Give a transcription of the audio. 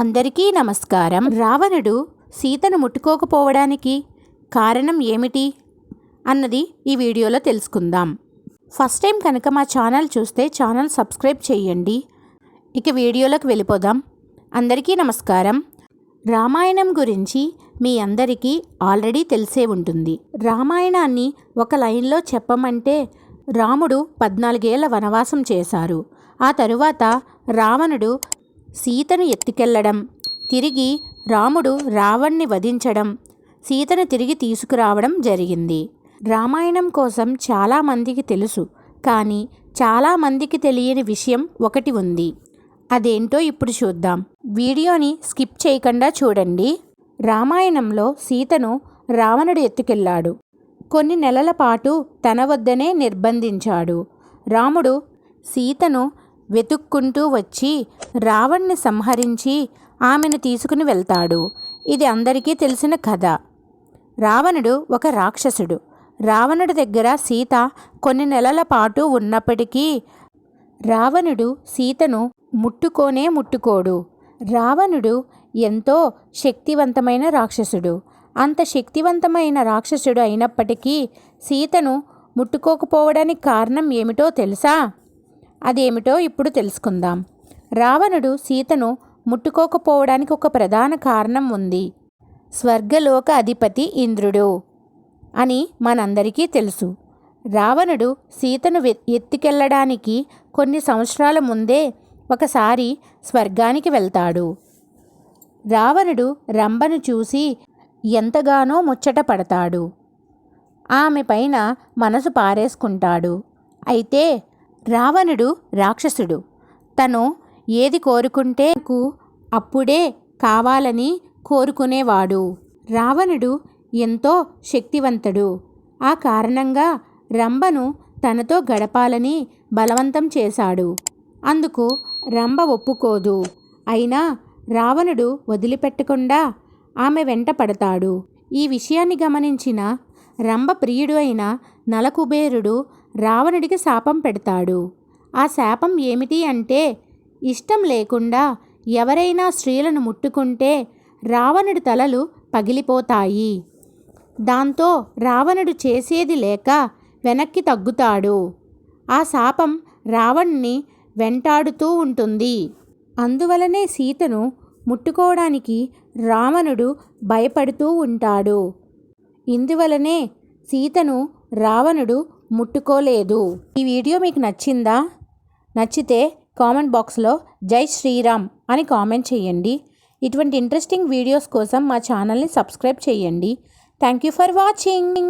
అందరికీ నమస్కారం. రావణుడు సీతను ముట్టుకోకపోవడానికి కారణం ఏమిటి? అన్నది ఈ వీడియోలో తెలుసుకుందాం. ఫస్ట్ టైం కనుక మా ఛానల్ చూస్తే ఛానల్ సబ్స్క్రైబ్ చేయండి. ఇక వీడియోలోకి వెళ్ళిపోదాం. అందరికీ నమస్కారం. రామాయణం గురించి మీ అందరికీ ఆల్రెడీ తెలిసే ఉంటుంది. రామాయణాన్ని ఒక లైన్లో చెప్పమంటే రాముడు పద్నాలుగేళ్ళ వనవాసం చేశారు. ఆ తరువాత రావణుడు సీతను ఎత్తుకెళ్ళడం తిరిగి రాముడు రావణ్ణి వధించడం సీతను తిరిగి తీసుకురావడం జరిగింది. రామాయణం కోసం చాలామందికి తెలుసు కానీ చాలామందికి తెలియని విషయం ఒకటి ఉంది. అదేంటో ఇప్పుడు చూద్దాం. వీడియోని స్కిప్ చేయకుండా చూడండి. రామాయణంలో సీతను రావణుడు ఎత్తుకెళ్ళాడు కొన్ని నెలల పాటు తన వద్దనే నిర్బంధించాడు. రాముడు సీతను వెతుక్కుంటూ వచ్చి రావణ్ణి సంహరించి ఆమెను తీసుకుని వెళ్తాడు. ఇది అందరికీ తెలిసిన కథ. రావణుడు ఒక రాక్షసుడు. రావణుడి దగ్గర సీత కొన్ని నెలల పాటు ఉన్నప్పటికీ రావణుడు సీతను ముట్టుకోనే ముట్టుకోడు. రావణుడు ఎంతో శక్తివంతమైన రాక్షసుడు. అంత శక్తివంతమైన రాక్షసుడు అయినప్పటికీ సీతను ముట్టుకోకపోవడానికి కారణం ఏమిటో తెలుసా? అదేమిటో ఇప్పుడు తెలుసుకుందాం. రావణుడు సీతను ముట్టుకోకపోవడానికి ఒక ప్రధాన కారణం ఉంది. స్వర్గలోక అధిపతి ఇంద్రుడు అని మనందరికీ తెలుసు. రావణుడు సీతను వె- ఎత్తుకెళ్ళడానికి కొన్ని సంవత్సరాల ముందే ఒకసారి స్వర్గానికి వెళ్తాడు. రావణుడు రంభను చూసి ఎంతగానో ముచ్చట పడతాడు. ఆమె పైన మనసు పారేసుకుంటాడు. అయితే రావణుడు రాక్షసుడు. తను ఏది కోరుకుంటే అప్పుడే కావాలని కోరుకునేవాడు. రావణుడు ఎంతో శక్తివంతుడు. ఆ కారణంగా రంభను తనతో గడపాలని బలవంతం చేశాడు. అందుకు రంభ ఒప్పుకోదు. అయినా రావణుడు వదిలిపెట్టకుండా ఆమె వెంట పడతాడు. ఈ విషయాన్ని గమనించిన రంభ ప్రియుడు అయిన నలకుబేరుడు రావణుడికి శాపం పెడతాడు. ఆ శాపం ఏమిటి అంటే ఇష్టం లేకుండా ఎవరైనా స్త్రీలను ముట్టుకుంటే రావణుడి తలలు పగిలిపోతాయి. దాంతో రావణుడు చేసేది లేక వెనక్కి తగ్గుతాడు. ఆ శాపం రావణ్ణి వెంటాడుతూ ఉంటుంది. అందువలనే సీతను ముట్టుకోవడానికి రావణుడు భయపడుతూ ఉంటాడు. ఇందువలనే సీతను రావణుడు ముట్టుకోలేదు. ఈ వీడియో మీకు నచ్చిందా? నచ్చితే కామెంట్ బాక్స్లో జై శ్రీరామ్ అని కామెంట్ చేయండి. ఇటువంటి ఇంట్రెస్టింగ్ వీడియోస్ కోసం మా ఛానల్ని సబ్స్క్రైబ్ చేయండి. Thank you for watching.